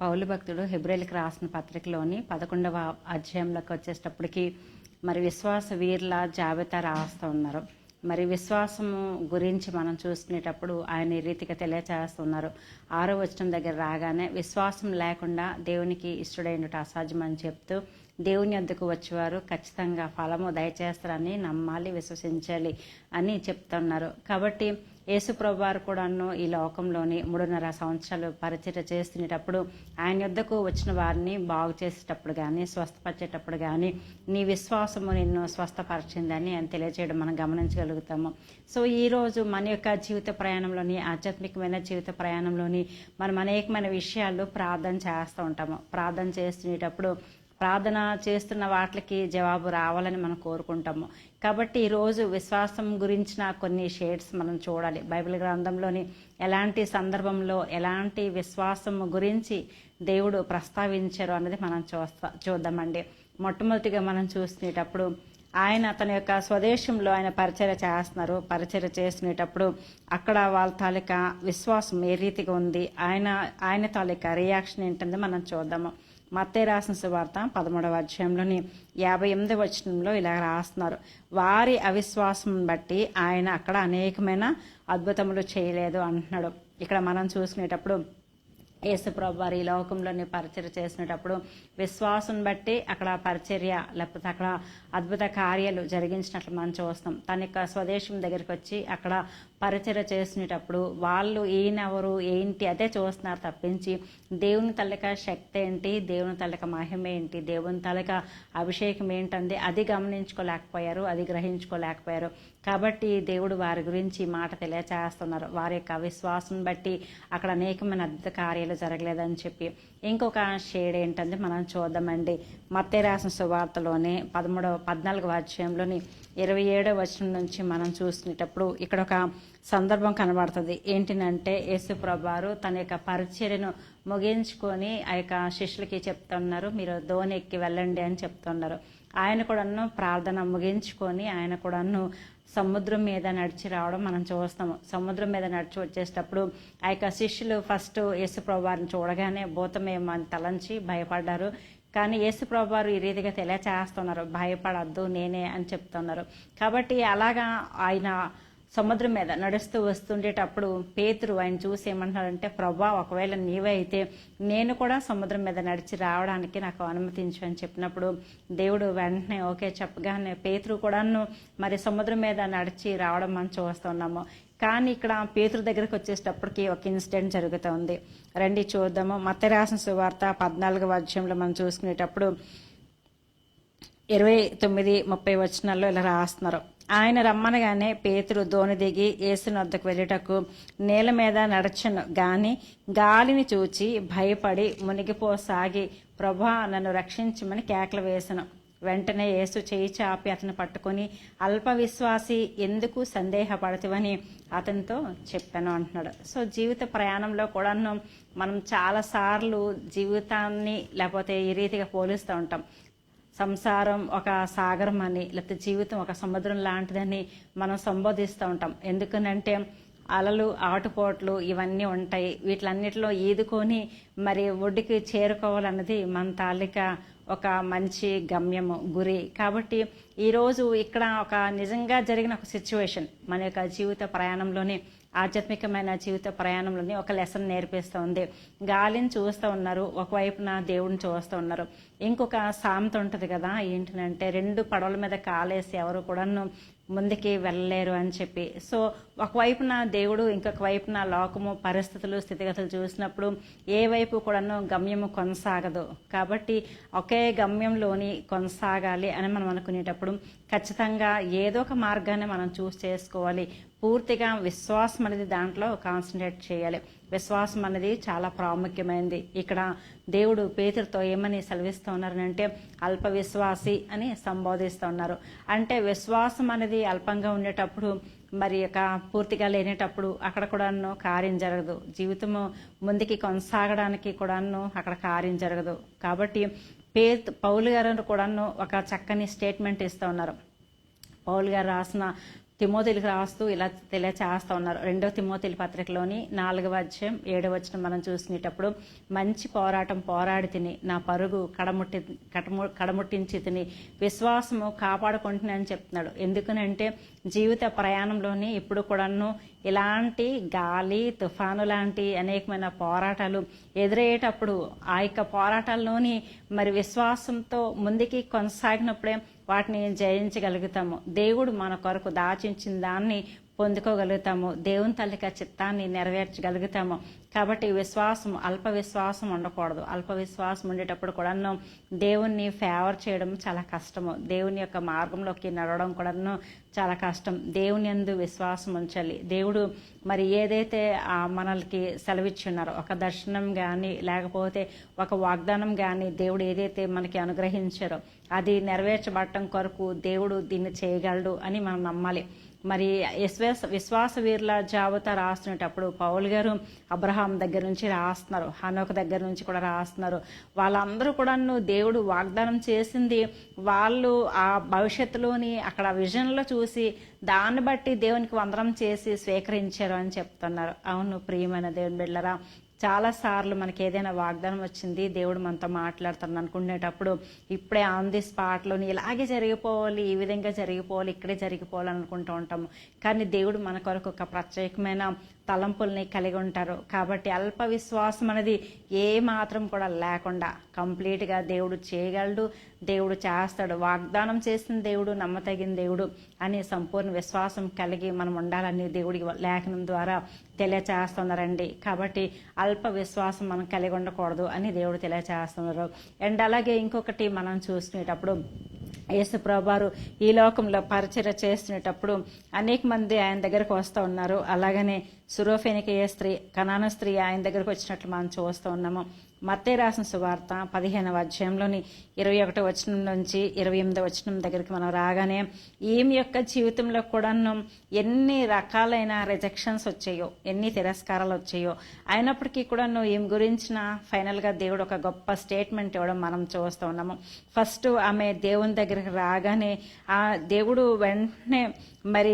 పౌలు భక్తుడు హెబ్రేలకు రాసిన పత్రికలోని పదకొండవ అధ్యాయంలోకి వచ్చేటప్పటికి మరి విశ్వాస వీరుల జాబితా రాస్తూ ఉన్నారు. మరి విశ్వాసము గురించి మనం చూసుకునేటప్పుడు ఆయన ఈ రీతిగా తెలియచేస్తున్నారు. ఆరో వచనం దగ్గర రాగానే విశ్వాసం లేకుండా దేవునికి ఇష్టడైనట్టు అసాధ్యమని చెప్తూ దేవుని వద్దకు వచ్చేవారు ఖచ్చితంగా ఫలము దయచేస్తారని నమ్మాలి విశ్వసించాలి అని చెప్తున్నారు. కాబట్టి యేసుప్రభు వారు కూడాను ఈ లోకంలోని మూడున్నర సంవత్సరాలు పరిచర్య చేస్తునేటప్పుడు ఆయన యొద్దకు వచ్చిన వారిని బాగు చేసేటప్పుడు కానీ స్వస్థపరిచేటప్పుడు కానీ నీ విశ్వాసము నిన్ను స్వస్థపరిచిందని ఆయన తెలియజేయడం మనం గమనించగలుగుతాము. సో ఈరోజు మన యొక్క జీవిత ప్రయాణంలోని ఆధ్యాత్మికమైన జీవిత ప్రయాణంలోని మనం అనేకమైన విషయాలు ప్రార్థన చేస్తూ ఉంటాము. ప్రార్థన చేస్తునేటప్పుడు ప్రార్థన చేస్తున్న వాటికి జవాబు రావాలని మనం కోరుకుంటాము. కాబట్టి ఈరోజు విశ్వాసం గురించిన కొన్ని షేడ్స్ మనం చూడాలి. బైబిల్ గ్రంథంలోని ఎలాంటి సందర్భంలో ఎలాంటి విశ్వాసం గురించి దేవుడు ప్రస్తావించారు అన్నది మనం చూస్తా చూద్దామండి. మొట్టమొదటిగా మనం చూసినప్పుడు ఆయన తన యొక్క స్వదేశంలో ఆయన పరిచర్య చేస్తున్నారు. పరిచర్య చేసినప్పుడు అక్కడ వాళ్ళ తాలూకా విశ్వాసం ఏ రీతిగా ఉంది? ఆయన ఆయన తాలూకా రియాక్షన్ ఏంటంటే మనం చూద్దాము. మత్తే రాసిన సువార్త పదమూడవ అధ్యాయంలోని యాభై ఎనిమిది వచనంలో ఇలా రాస్తున్నారు. వారి అవిశ్వాసం బట్టి ఆయన అక్కడ అనేకమైన అద్భుతములు చేయలేదు అంటున్నాడు. ఇక్కడ మనం చూసుకునేటప్పుడు యేసుప్రభు వారు ఈ లోకంలోని పరిచర్య చేసినప్పుడు విశ్వాసం బట్టి అక్కడ పరిచర్య లేకపోతే అక్కడ అద్భుత కార్యాలు జరిగించినట్లు మనం చూస్తాం. తన యొక్క స్వదేశం దగ్గరికి వచ్చి అక్కడ పరిచర్య చేసినప్పుడు వాళ్ళు ఈయనెవరు ఏంటి అదే చూస్తున్నారు తప్పించి దేవుని తల్లిక శక్తి ఏంటి దేవుని తల్లిక మహిమ ఏంటి దేవుని తల్లిక అభిషేకం ఏంటంది అది గమనించుకోలేకపోయారు అది గ్రహించుకోలేకపోయారు. కాబట్టి దేవుడు వారి గురించి మాట తెలియచేస్తున్నారు. వారి యొక్క విశ్వాసం బట్టి అక్కడ అనేకమైన అద్భుత కార్యాలు జరగలేదని చెప్పి. ఇంకొక షేడ్ ఏంటంటే మనం చూద్దామండి. మత్తే రాసిన సువార్తలోనే పదమూడవ పద్నాలుగు అధ్యాయంలోని ఇరవై ఏడవ వచనం నుంచి మనం చూసుకునేటప్పుడు ఇక్కడ ఒక సందర్భం కనబడుతుంది. ఏంటినంటే యేసు ప్రభారు తన యొక్క పరిచర్యను ముగించుకొని ఆ యొక్క శిష్యులకి చెప్తున్నారు మీరు ధోని ఎక్కి వెళ్ళండి అని చెప్తున్నారు. ఆయన కూడాను ప్రార్థన ముగించుకొని ఆయన కూడాను సముద్రం మీద నడిచి రావడం మనం చూస్తాము. సముద్రం మీద నడిచి వచ్చేటప్పుడు ఆ యొక్క శిష్యులు ఫస్ట్ యేసుప్రభు వారిని చూడగానే భూతమేమని తలంచి భయపడ్డారు. కానీ యేసుప్రభు వారు ఈ రీతిగా తెలియచేస్తున్నారు. భయపడద్దు నేనే అని చెప్తున్నారు. కాబట్టి అలాగా ఆయన సముద్రం మీద నడుస్తూ వస్తుండేటప్పుడు పేతురు ఆయన చూసి ఏమంటున్నాడంటే ప్రభా ఒకవేళ నీవే అయితే నేను కూడా సముద్రం మీద నడిచి రావడానికి నాకు అనుమతించు అని చెప్పినప్పుడు దేవుడు వెంటనే ఓకే చెప్పగానే పేతురు కూడాను మరి సముద్రం మీద నడిచి రావడం మనం చూస్తున్నాము. కానీ ఇక్కడ పేతురు దగ్గరకు వచ్చేటప్పటికి ఒక ఇన్సిడెంట్ జరుగుతుంది. రండి చూద్దాము. మత్తరాసిన సువార్త పద్నాలుగవ అధ్యాయంలో మనం చూసుకునేటప్పుడు ఇరవై తొమ్మిది ముప్పై వచనాల్లో ఇలా రాస్తున్నారు. ఆయన రమ్మనగానే పేతురు దోణి దిగి యేసుని వద్దకు వెళ్ళేటకు నేల మీద నడచను. గాని గాలిని చూచి భయపడి మునిగిపోసాగి ప్రభా నన్ను రక్షించమని కేకలు వేసను. వెంటనే యేసు చేయి చాపి అతను పట్టుకొని అల్ప విశ్వాసి ఎందుకు సందేహపడతావని అతనితో చెప్పాను అంటున్నాడు. సో జీవిత ప్రయాణంలో కూడాను మనం చాలాసార్లు జీవితాన్ని లేకపోతే ఈ రీతిగా పోలిస్తూ ఉంటాం. సంసారం ఒక సాగరం అని లేకపోతే జీవితం ఒక సముద్రం లాంటిదని మనం సంబోధిస్తూ ఉంటాం. ఎందుకనంటే అలలు ఆటుపోట్లు ఇవన్నీ ఉంటాయి. వీటిలన్నిటిలో ఈదుకొని మరి ఒడ్డుకి చేరుకోవాలన్నది మన తాలిక ఒక మంచి గమ్యము గురి. కాబట్టి ఈరోజు ఇక్కడ ఒక నిజంగా జరిగిన ఒక సిచ్యువేషన్ మన యొక్క జీవిత ప్రయాణంలోనే ఆధ్యాత్మికమైన జీవిత ప్రయాణంలోని ఒక లెసన్ నేర్పిస్తూ ఉంది. గాలిని చూస్తూ ఉన్నారు. ఒకవైపున దేవుడిని చూస్తూ ఉన్నారు. ఇంకొక సామెత ఉంటుంది కదా ఏంటంటే రెండు పడవల మీద కాలేసి ఎవరు కూడాను ముందుకి వెళ్ళలేరు అని చెప్పి. సో ఒకవైపున దేవుడు ఇంకొక వైపున లోకము పరిస్థితులు స్థితిగతులు చూసినప్పుడు ఏ వైపు కూడాను గమ్యము కొనసాగదు. కాబట్టి ఒకే గమ్యంలోని కొనసాగాలి అని మనం అనుకునేటప్పుడు ఖచ్చితంగా ఏదో ఒక మార్గాన్ని మనం చూస్ చేసుకోవాలి. పూర్తిగా విశ్వాసం అనేది దాంట్లో కాన్సన్ట్రేట్ చేయాలి. విశ్వాసం అనేది చాలా ప్రాముఖ్యమైనది. ఇక్కడ దేవుడు పేతురితో ఏమని సెలవిస్తూ ఉన్నారనంటే అల్ప విశ్వాసి అని సంబోధిస్తూ ఉన్నారు. అంటే విశ్వాసం అనేది అల్పంగా ఉండేటప్పుడు మరి యొక్క పూర్తిగా లేనేటప్పుడు అక్కడ కూడాను కార్యం జరగదు. జీవితము ముందుకి కొనసాగడానికి కూడాను అక్కడ కార్యం జరగదు. కాబట్టి పే పౌలు గారు కూడాను ఒక చక్కని స్టేట్మెంట్ ఇస్తూ ఉన్నారు. పౌల్ గారు రాసిన తిమోతిలకు రాస్తూ ఇలా తెలియచేస్తూ ఉన్నారు. రెండో తిమోతిలి పత్రికలోని నాలుగవ అధ్యాయం ఏడవ వచ్చిన మనం చూసినప్పుడు మంచి పోరాటం పోరాడి తిని నా పరుగు కడముట్టి కడము కడముట్టించి తిని విశ్వాసము కాపాడుకుంటున్నానని చెప్తున్నాడు. ఎందుకనంటే జీవిత ప్రయాణంలోని ఇప్పుడు కూడాను ఇలాంటి గాలి తుఫాను లాంటి అనేకమైన పోరాటాలు ఎదురయ్యేటప్పుడు ఆ యొక్క పోరాటాల్లోని మరి విశ్వాసంతో ముందుకి కొనసాగినప్పుడే వాటిని జయించగలుగుతాము. దేవుడు మన కొరకు దాచించిన దాన్ని పొందుకోగలుగుతాము. దేవుని తల్లిక చిత్తాన్ని నెరవేర్చగలుగుతాము. కాబట్టి విశ్వాసం అల్ప విశ్వాసం ఉండకూడదు. అల్ప విశ్వాసం ఉండేటప్పుడు కూడాను దేవుణ్ణి ఫేవర్ చేయడం చాలా కష్టము. దేవుని యొక్క మార్గంలోకి నడవడం కూడాను చాలా కష్టం. దేవుని ఎందు విశ్వాసం ఉంచాలి. దేవుడు మరి ఏదైతే మనల్కి సెలవిచ్చున్నారో ఒక దర్శనం కానీ లేకపోతే ఒక వాగ్దానం కానీ దేవుడు ఏదైతే మనకి అనుగ్రహించారో అది నెరవేర్చబడటం కొరకు దేవుడు దీన్ని చేయగలడు అని మనం నమ్మాలి. మరి విశ్వాస విశ్వాస వీరుల జాబితా రాస్తున్నప్పుడు పౌల్ గారు అబ్రహాం దగ్గర నుంచి రాస్తున్నారు. హనోక దగ్గర నుంచి కూడా రాస్తున్నారు. వాళ్ళందరూ కూడా దేవుడు వాగ్దానం చేసింది వాళ్ళు ఆ భవిష్యత్తులోని అక్కడ విజన్లో చూసి దాన్ని బట్టి దేవునికి వందనం చేసి స్వీకరించారు అని చెప్తున్నారు. అవును ప్రియమైన దేవుని బిళ్ళరా చాలా సార్లు మనకి ఏదైనా వాగ్దానం వచ్చింది దేవుడు మనతో మాట్లాడుతాను అనుకునేటప్పుడు ఇప్పుడే ఆన్ ది స్పాట్లోని ఇలాగే జరిగిపోవాలి ఈ విధంగా జరిగిపోవాలి ఇక్కడే జరిగిపోవాలి అనుకుంటూ ఉంటాము. కానీ దేవుడు మన కొరకు ఒక ప్రత్యేకమైన తలంపుల్ని కలిగి ఉంటారు. కాబట్టి అల్ప విశ్వాసం అనేది ఏ మాత్రం కూడా లేకుండా కంప్లీట్గా దేవుడు చేయగలడు దేవుడు చేస్తాడు. వాగ్దానం చేసిన దేవుడు నమ్మతగిన దేవుడు అని సంపూర్ణ విశ్వాసం కలిగి మనం ఉండాలని దేవుడికి లేఖనం ద్వారా తెలియచేస్తున్నారండి. కాబట్టి అల్ప విశ్వాసం మనం కలిగి ఉండకూడదు అని దేవుడు తెలియచేస్తున్నారు. అండ్ అలాగే ఇంకొకటి మనం చూసుకునేటప్పుడు యేసు ప్రభువారు ఈ లోకంలో పరిచయ చేస్తున్నటప్పుడు అనేక మంది ఆయన దగ్గరకు వస్తూ ఉన్నారు. అలాగనే సురోఫెనికయ్య స్త్రీ కనాన స్త్రీ ఆయన దగ్గరకు వచ్చినట్లు మనం చూస్తూ ఉన్నాము. మత్తే రాసిన సువార్త పదిహేనవ అధ్యాయంలోని ఇరవై ఒకటో వచనం నుంచి ఇరవై ఎనిమిదో వచనం దగ్గరికి మనం రాగానే ఈమె యొక్క జీవితంలో కూడాను ఎన్ని రకాలైన రిజెక్షన్స్ వచ్చాయో ఎన్ని తిరస్కారాలు వచ్చాయో అయినప్పటికీ కూడాను ఈమె గురించిన ఫైనల్గా దేవుడు ఒక గొప్ప స్టేట్మెంట్ ఇవ్వడం మనం చూస్తూ ఉన్నాము. ఫస్ట్ ఆమె దేవుని దగ్గరికి రాగానే ఆ దేవుడు వెంటనే మరి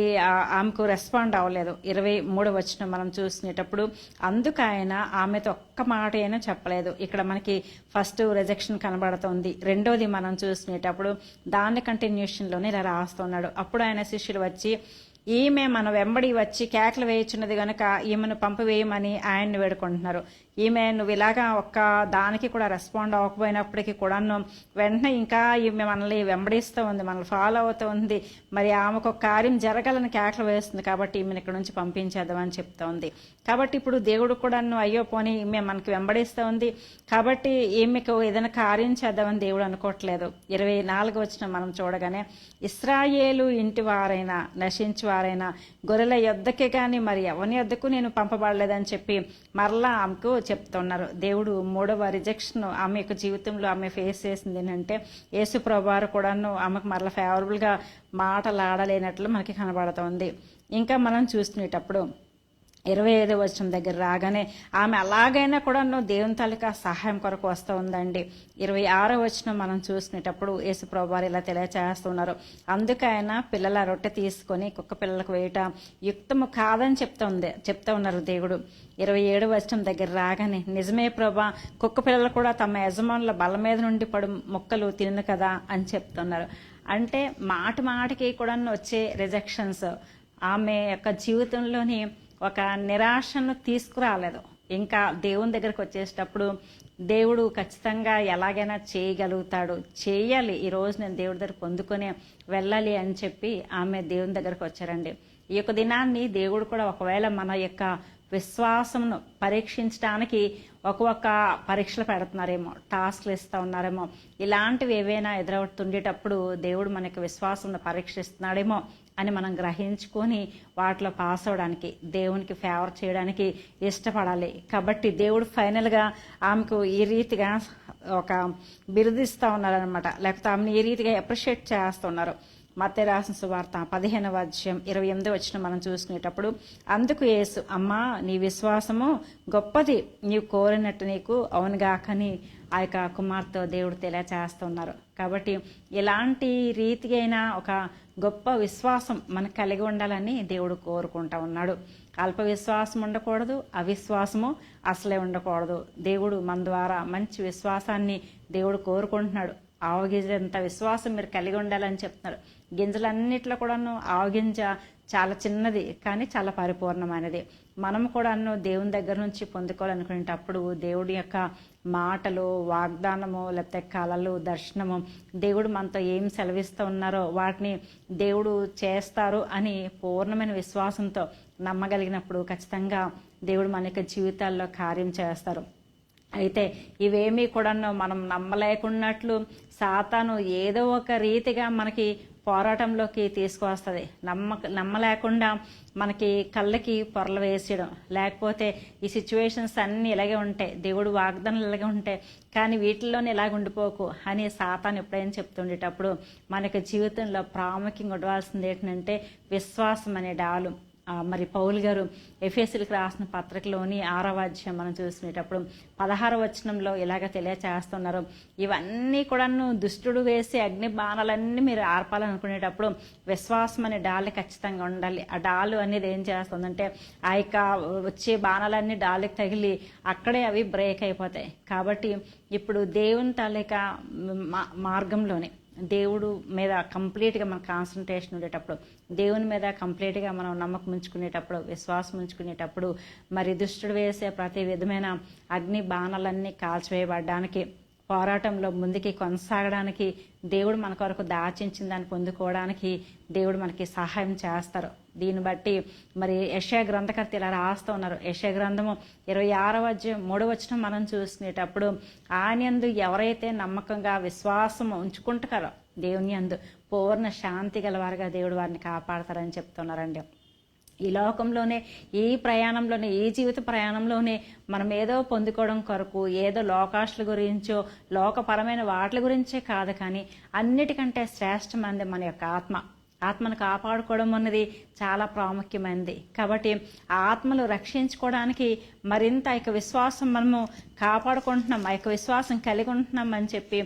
ఆమెకు రెస్పాండ్ అవ్వలేదు. ఇరవై మూడు వచ్చిన మనం చూసినప్పుడు అందుకు ఆయన ఆమెతో ఒక్క మాట అయినా చెప్పలేదు. ఇక్కడ మనకి ఫస్ట్ రిజెక్షన్ కనబడుతుంది. రెండోది మనం చూసినప్పుడు దాని కంటిన్యూషన్లోనే ఇలా రాస్తున్నాడు. అప్పుడు ఆయన శిష్యులు వచ్చి ఈమె మన వెంబడి వచ్చి కేకలు వేయచున్నది గనుక ఈమెను పంపివేయమని ఆయన్ని వేడుకుంటున్నారు. ఈమె నువ్వు ఇలాగా ఒక్క దానికి కూడా రెస్పాండ్ అవ్వకపోయినప్పటికీ కూడా వెంటనే ఇంకా ఈమె మనల్ని వెంబడిస్తూ ఉంది మనల్ని ఫాలో అవుతూ ఉంది. మరి ఆమెకు ఒక కార్యం జరగాలని కేకలు వేస్తుంది కాబట్టి ఈమెను ఇక్కడ నుంచి పంపించేద్దామని చెప్తా ఉంది కాబట్టి ఇప్పుడు దేవుడు కూడా అయ్యో పోనీ ఈమె మనకి వెంబడిస్తూ ఉంది కాబట్టి ఈమెకు ఏదైనా కార్యం చేద్దామని దేవుడు అనుకోవట్లేదు. ఇరవై నాలుగు వచ్చిన మనం చూడగానే ఇస్రాయేలు ఇంటి వారైనా నశించి వారైనా గొర్రెల యొద్దకే కానీ మరి ఎవరి యొద్దకు నేను పంపబడలేదని చెప్పి మరలా ఆమెకు చెప్తున్నారు. దేవుడు మూడవ రిజెక్షన్ ఆమె యొక్క జీవితంలో ఆమె ఫేస్ చేసింది ఏంటంటే యేసు ప్రభావారు కూడాను ఆమెకు మరలా ఫేవరబుల్గా మాటలాడలేనట్లు మనకి కనబడుతోంది. ఇంకా మనం చూసుకునేటప్పుడు ఇరవై ఐదో వచ్చిన దగ్గర రాగానే ఆమె అలాగైనా కూడా దేవుని తాలూకా సహాయం కొరకు వస్తూ ఉందండి. ఇరవై ఆరో వచ్చిన మనం చూసుకునేటప్పుడు యేసు ప్రభువారు ఇలా తెలియచేస్తున్నారు. అందుకే ఆయన పిల్లల రొట్టె తీసుకొని కుక్క పిల్లలకు వేయటం యుక్తము కాదని చెప్తా ఉంది చెప్తా ఉన్నారు దేవుడు. ఇరవై ఏడు వచ్చిన దగ్గర రాగానే నిజమే ప్రభా కుక్క పిల్లలు కూడా తమ యజమానుల బల మీద నుండి పడు మొక్కలు తినను కదా అని చెప్తున్నారు. అంటే మాట మాటకి కూడా వచ్చే రిజెక్షన్స్ ఆమె యొక్క జీవితంలోని ఒక నిరాశను తీసుకురాలేదు. ఇంకా దేవుని దగ్గరకు వచ్చేటప్పుడు దేవుడు ఖచ్చితంగా ఎలాగైనా చేయగలుగుతాడు. చేయాలి. ఈరోజు నేను దేవుడి దగ్గర పొందుకొని వెళ్ళాలి అని చెప్పి ఆమె దేవుని దగ్గరకు వచ్చారండి. ఈ యొక్క దినాన్ని దేవుడు కూడా ఒకవేళ మన యొక్క విశ్వాసమును పరీక్షించడానికి ఒక్కొక్క పరీక్షలు పెడుతున్నారేమో టాస్క్లు ఇస్తూ ఉన్నారేమో ఇలాంటివి ఏవైనా ఎదురవుతుండేటప్పుడు దేవుడు మనకి విశ్వాసం పరీక్షిస్తున్నాడేమో అని మనం గ్రహించుకొని వాటిలో పాస్ అవడానికి దేవునికి ఫేవర్ చేయడానికి ఇష్టపడాలి. కాబట్టి దేవుడు ఫైనల్గా ఆమెకు ఈ రీతిగా ఒక బిరుదిస్తూ ఉన్నారనమాట లేకపోతే ఆమెను ఈ రీతిగా అప్రిషియేట్ చేస్తున్నారు మత్తే రాసిన సువార్త పదిహేనవ అధ్యాయం ఇరవై ఎనిమిది వచ్చిన మనం చూసుకునేటప్పుడు అందుకు యేసు అమ్మా నీ విశ్వాసము గొప్పది. నీవు కోరినట్టు నీకు అవునుగాకని ఆ యొక్క కుమార్తె దేవుడు తెలియచేస్తున్నారు. కాబట్టి ఎలాంటి రీతి అయినా ఒక గొప్ప విశ్వాసం మనకు కలిగి ఉండాలని దేవుడు కోరుకుంటా ఉన్నాడు. అల్ప విశ్వాసం ఉండకూడదు అవిశ్వాసము అసలే ఉండకూడదు. దేవుడు మన ద్వారా మంచి విశ్వాసాన్ని దేవుడు కోరుకుంటున్నాడు. ఆవగింజంత విశ్వాసం మీరు కలిగి ఉండాలని చెప్తున్నారు. గింజలన్నిట్లో కూడాను ఆవగింజ చాలా చిన్నది కానీ చాలా పరిపూర్ణమైనది. మనం కూడాను దేవుని దగ్గర నుంచి పొందుకోవాలనుకునేటప్పుడు దేవుడి యొక్క మాటలు వాగ్దానము లేకపోతే కళలు దర్శనము దేవుడు మనతో ఏం సెలవిస్తూ ఉన్నారో వాటిని దేవుడు చేస్తారు అని పూర్ణమైన విశ్వాసంతో నమ్మగలిగినప్పుడు ఖచ్చితంగా దేవుడు మన యొక్క జీవితాల్లో కార్యం చేస్తారు. అయితే ఇవేమీ కూడా మనం నమ్మలేకున్నట్లు సాతాను ఏదో ఒక రీతిగా మనకి పోరాటంలోకి తీసుకువస్తుంది. నమ్మ నమ్మలేకుండా మనకి కళ్ళకి పొరలు వేసేయడం. లేకపోతే ఈ సిచ్యువేషన్స్ అన్నీ ఇలాగే ఉంటాయి. దేవుడు వాగ్దానాలు ఇలాగే ఉంటాయి. కానీ వీటిల్లోనే ఇలాగ ఉండిపోకు అని సాతాను ఎప్పుడైనా చెప్తుండేటప్పుడు మనకి జీవితంలో ప్రాముఖ్యంగా ఉండవలసింది ఏంటంటే విశ్వాసం అనే డాలు. మరి పౌల్ గారు ఎఫ్ఎస్సీలకు రాసిన పత్రికలోని ఆరవాధ్యం మనం చూసుకునేటప్పుడు పదహార వచనంలో ఇలాగ తెలియచేస్తున్నారు. ఇవన్నీ కూడాను దుష్టుడు వేసి అగ్ని బాణాలన్నీ మీరు ఆర్పాలనుకునేటప్పుడు విశ్వాసం అనే డాలు ఖచ్చితంగా ఉండాలి. ఆ డాలు అనేది ఏం చేస్తుందంటే ఆ యొక్క వచ్చే బాణాలన్నీ డాలికి తగిలి అక్కడే అవి బ్రేక్ అయిపోతాయి. కాబట్టి ఇప్పుడు దేవుని తాలూకా మా- మార్గంలోనే దేవుడు మీద కంప్లీట్గా మన కాన్సన్ట్రేషన్ ఉండేటప్పుడు దేవుని మీద కంప్లీట్గా మనం నమ్మకం ఉంచుకునేటప్పుడు విశ్వాసం ఉంచుకునేటప్పుడు మరి దుష్టుడు వేసే ప్రతి విధమైన అగ్ని బాణాలన్నీ కాల్చివేయబడడానికి పోరాటంలో ముందుకి కొనసాగడానికి దేవుడు మన కొరకు దాచించిన దాన్ని పొందుకోవడానికి దేవుడు మనకి సహాయం చేస్తారు. దీన్ని బట్టి మరి యశయ గ్రంథకర్త ఇలా రాస్తూ ఉన్నారు. యశయ గ్రంథము ఇరవై ఆరవ అధ్యాయం మూడవ వచ్చిన మనం చూసుకునేటప్పుడు ఆయన ఎవరైతే నమ్మకంగా విశ్వాసం ఉంచుకుంటారో దేవుని అందు పూర్ణ శాంతి గలవారుగా దేవుడు వారిని కాపాడతారని చెప్తున్నారండి. ఈ లోకంలోనే ఈ ప్రయాణంలోనే ఈ జీవిత ప్రయాణంలోనే మనం ఏదో పొందుకోవడం కొరకు ఏదో లోకాశల గురించో లోకపరమైన వాటి గురించే కాదు కానీ అన్నిటికంటే శ్రేష్టమైనది మన యొక్క ఆత్మ. ఆత్మను కాపాడుకోవడం అన్నది చాలా ప్రాముఖ్యమైనది. కాబట్టి ఆత్మలు రక్షించుకోవడానికి మరింత ఆ యొక్క విశ్వాసం మనము కాపాడుకుంటున్నాం ఆ యొక్క విశ్వాసం కలిగి ఉంటున్నాం అని చెప్పి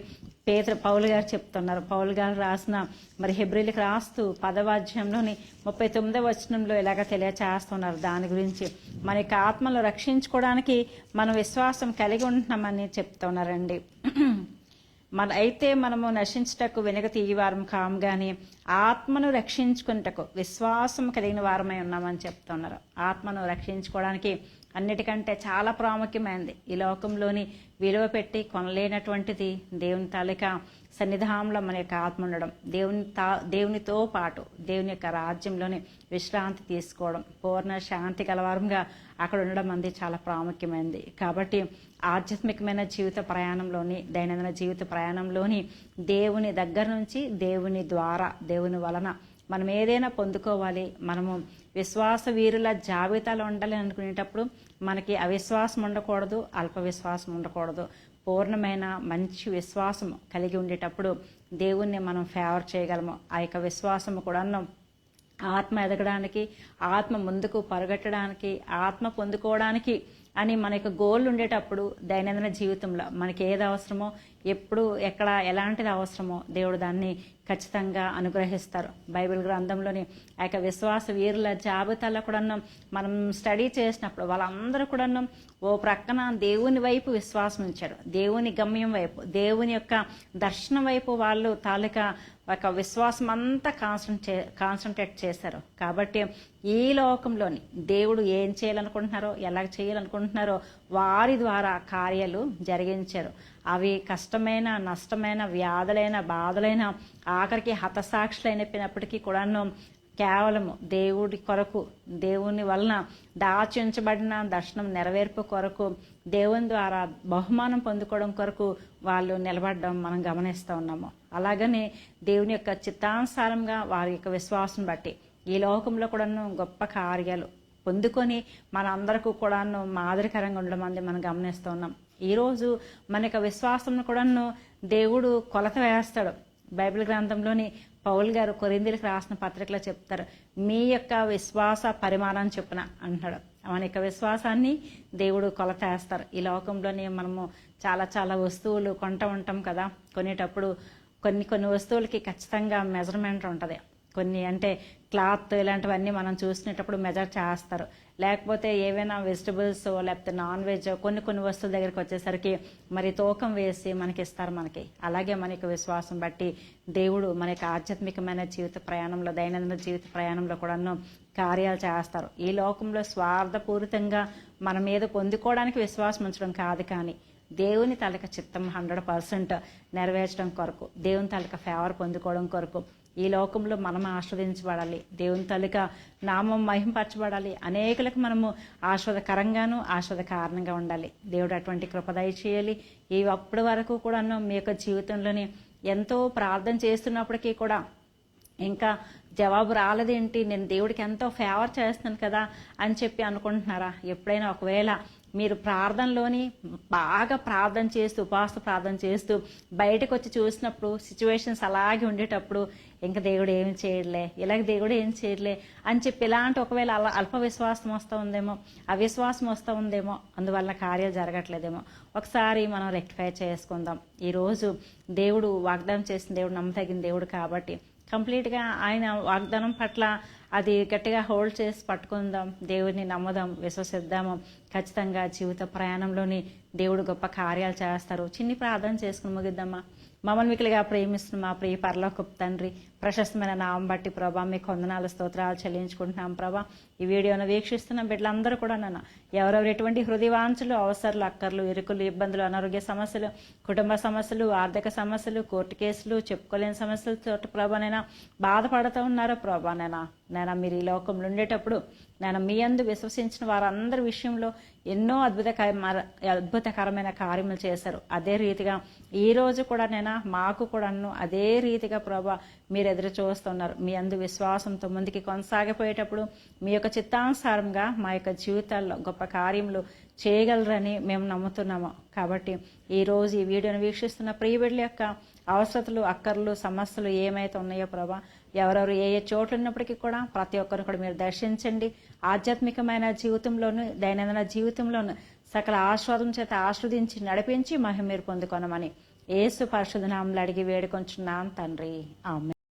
పేద పౌలు గారు చెప్తున్నారు. పౌలు గారు రాసిన మరి హెబ్రిల్కి రాస్తూ పదవాధ్యంలోని ముప్పై తొమ్మిదవ వచనంలో ఇలాగ తెలియచేస్తున్నారు. దాని గురించి మన యొక్క ఆత్మలు రక్షించుకోవడానికి మనం విశ్వాసం కలిగి ఉంటున్నామని చెప్తున్నారండి. మన అయితే మనము నశించుటకు వెనుక తీయవారం కాము కానీ ఆత్మను రక్షించుకున్నటకు విశ్వాసం కలిగిన వారమై ఉన్నామని చెప్తున్నారు. ఆత్మను రక్షించుకోవడానికి అన్నిటికంటే చాలా ప్రాముఖ్యమైనది. ఈ లోకంలోని విలువ పెట్టి కొనలేనటువంటిది దేవుని తాలిక సన్నిధానంలో మన యొక్క ఆత్మ ఉండడం దేవుని తా దేవునితో పాటు దేవుని యొక్క రాజ్యంలోని విశ్రాంతి తీసుకోవడం పూర్ణ శాంతి కలవారంగా అక్కడ ఉండడం అనేది చాలా ప్రాముఖ్యమైనది కాబట్టి ఆధ్యాత్మికమైన జీవిత ప్రయాణంలోని దైనందిన జీవిత ప్రయాణంలోని దేవుని దగ్గర నుంచి దేవుని ద్వారా దేవుని వలన మనం ఏదైనా పొందుకోవాలి. మనము విశ్వాస వీరుల జాబితాలో ఉండాలి అనుకునేటప్పుడు మనకి అవిశ్వాసం ఉండకూడదు అల్ప విశ్వాసం ఉండకూడదు. పూర్ణమైన మంచి విశ్వాసం కలిగి ఉండేటప్పుడు దేవుణ్ణి మనం ఫేవర్ చేయగలము. ఆ యొక్క విశ్వాసము కూడాను ఆత్మ ఎదగడానికి ఆత్మ ముందుకు పరుగెట్టడానికి ఆత్మ పొందుకోవడానికి అని మన యొక్క గోల్ ఉండేటప్పుడు దైనందిన జీవితంలో మనకి ఏది అవసరమో ఎప్పుడు ఎక్కడ ఎలాంటిది అవసరమో దేవుడు దాన్ని ఖచ్చితంగా అనుగ్రహిస్తారు. బైబిల్ గ్రంథంలోని ఆ యొక్క విశ్వాస వీరుల జాబితాలో కూడాను మనం స్టడీ చేసినప్పుడు వాళ్ళందరూ కూడాను ఓ ప్రక్కన దేవుని వైపు విశ్వాసం ఉంచారు. దేవుని గమ్యం వైపు దేవుని యొక్క దర్శనం వైపు వాళ్ళు తాలూకా ఒక విశ్వాసం అంతా కాన్సన్ట్రే కాన్సన్ట్రేట్ చేశారు. కాబట్టి ఈ లోకంలోని దేవుడు ఏం చేయాలనుకుంటున్నారో ఎలా చేయాలనుకుంటున్నారో వారి ద్వారా కార్యాలు జరిగించారు. అవి కష్టమైన నష్టమైన వ్యాధులైన బాధలైన ఆఖరికి హతసాక్షులైనప్పటికీ కూడాను కేవలము దేవుడి కొరకు దేవుని వలన దాచించబడిన దర్శనం నెరవేర్పు కొరకు దేవుని ద్వారా బహుమానం పొందుకోవడం కొరకు వాళ్ళు నిలబడడం మనం గమనిస్తూ ఉన్నాము. అలాగనే దేవుని యొక్క చిత్తానుసారంగా వారి యొక్క విశ్వాసం బట్టి ఈ లోకంలో కూడాను గొప్ప కార్యాలు పొందుకొని మన అందరికీ కూడాను మాదిరికరంగా ఉండడం అనేది మనం గమనిస్తూ ఉన్నాం. ఈరోజు మన యొక్క విశ్వాసం కూడాను దేవుడు కొలత వేస్తాడు. బైబిల్ గ్రంథంలోని పౌల్ గారు కొరిందీలకు రాసిన పత్రికలో చెప్తారు మీ యొక్క విశ్వాస పరిమాణం చెప్పిన అంటున్నాడు మన యొక్క విశ్వాసాన్ని దేవుడు కొలతేస్తారు ఈ లోకంలోనే మనము చాలా చాలా వస్తువులు కొంట ఉంటాం కదా. కొనేటప్పుడు కొన్ని కొన్ని వస్తువులకి ఖచ్చితంగా మెజర్మెంట్ ఉంటుంది. కొన్ని అంటే క్లాత్ ఇలాంటివన్నీ మనం చూసినప్పుడు మెజర్ చేస్తారు. లేకపోతే ఏవైనా వెజిటబుల్స్ లేకపోతే నాన్ వెజ్ కొన్ని కొన్ని వస్తువుల దగ్గరికి వచ్చేసరికి మరి తూకం వేసి మనకి ఇస్తారు మనకి. అలాగే మనకి విశ్వాసం బట్టి దేవుడు మన యొక్క ఆధ్యాత్మికమైన జీవిత ప్రయాణంలో దైనందిన జీవిత ప్రయాణంలో కూడాను కార్యాలు చేస్తారు. ఈ లోకంలో స్వార్థపూరితంగా మన మీద పొందుకోవడానికి విశ్వాసం ఉంచడం కాదు కానీ దేవుని తలక చిత్తం హండ్రెడ్ పర్సెంట్ నెరవేర్చడం కొరకు దేవుని తలక ఫేవర్ పొందుకోవడం కొరకు ఈ లోకంలో మనం ఆస్వాదించబడాలి. దేవుని తల్లిక నామం మహింపరచబడాలి. అనేకులకు మనము ఆస్వాదకరంగాను ఆస్వాద కారణంగా ఉండాలి. దేవుడు అటువంటి కృపదయ చేయాలి. ఈ అప్పటి వరకు కూడాను మీ యొక్క జీవితంలోని ఎంతో ప్రార్థన చేస్తున్నప్పటికీ కూడా ఇంకా జవాబు రాలేదేంటి? నేను దేవుడికి ఎంతో ఫేవర్ చేస్తున్నాను కదా అని చెప్పి అనుకుంటున్నారా? ఎప్పుడైనా ఒకవేళ మీరు ప్రార్థనలోని బాగా ప్రార్థన చేస్తూ ఉపవాస ప్రార్థన చేస్తూ బయటకు వచ్చి చూసినప్పుడు సిచ్యువేషన్స్ అలాగే ఉండేటప్పుడు ఇంకా దేవుడు ఏం చేయట్లే ఇలాగ దేవుడు ఏం చేయట్లే అని చెప్పి ఇలాంటి ఒకవేళ అలా అల్ప విశ్వాసం వస్తూ ఉందేమో అవిశ్వాసం వస్తూ ఉందేమో అందువల్ల కార్యాలు జరగట్లేదేమో. ఒకసారి మనం రెక్టిఫై చేసుకుందాం. ఈరోజు దేవుడు వాగ్దానం చేసిన దేవుడు నమ్మతగిన దేవుడు కాబట్టి కంప్లీట్గా ఆయన వాగ్దానం పట్ల అది గట్టిగా హోల్డ్ చేసి పట్టుకుందాం దేవుడిని నమ్ముదాం విశ్వసిద్దాము. ఖచ్చితంగా జీవిత ప్రయాణంలోని దేవుడు గొప్ప కార్యాలు చేస్తారు. చిన్ని ప్రార్థన చేసుకుని ముగిద్దామా? మమ్మల్ని మికిలిగా ప్రేమిస్తున్న మా ప్రియ పరలోకపు తండ్రి ప్రశస్తమైన నామం బట్టి ప్రభా మీ వందనాలు స్తోత్రాలు చెల్లించుకుంటున్నాం ప్రభా. ఈ వీడియోను వీక్షిస్తున్న బిడ్డలందరూ కూడా నన్ను. ఎవరెవరు ఎటువంటి హృదయవాంఛలు అవసరాలు అక్కర్లు ఇరుకులు ఇబ్బందులు అనారోగ్య సమస్యలు కుటుంబ సమస్యలు ఆర్థిక సమస్యలు కోర్టు కేసులు చెప్పుకోలేని సమస్యలు తోటి ప్రభానైనా బాధపడుతూ ఉన్నారో ప్రభానైనా నేను? మీరు ఈ లోకంలో ఉండేటప్పుడు నేను మీ అందు విశ్వసించిన వారందరి విషయంలో ఎన్నో అద్భుత అద్భుతకరమైన కార్యములు చేశారు. అదే రీతిగా ఈ రోజు కూడా నేను మాకు కూడాను అదే రీతిగా ప్రభా మీరు ఎదురు చూస్తున్నారు. మీ అందు విశ్వాసంతో ముందుకి కొనసాగిపోయేటప్పుడు మీ యొక్క చిత్తానుసారంగా మా యొక్క జీవితాల్లో గొప్ప కార్యములు చేయగలరని మేము నమ్ముతున్నాము. కాబట్టి ఈరోజు ఈ వీడియోను వీక్షిస్తున్న ప్రియబిడ్ల యొక్క అవసరతలు అక్కర్లు సమస్యలు ఏమైతే ఉన్నాయో ప్రభా ఎవరెవరు ఏ ఏ చోట్ల ఉన్నప్పటికీ కూడా ప్రతి ఒక్కరిని కూడా మీరు దర్శించండి. ఆధ్యాత్మికమైన జీవితంలోను దైనందిన జీవితంలోను సకల ఆస్వాదం చేత ఆస్వాదించి నడిపించి మహిమ మీరు పొందుకొనమని ఏసు పరిశుధనాములు అడిగి వేడుకొంచున్నాను తండ్రి. ఆమె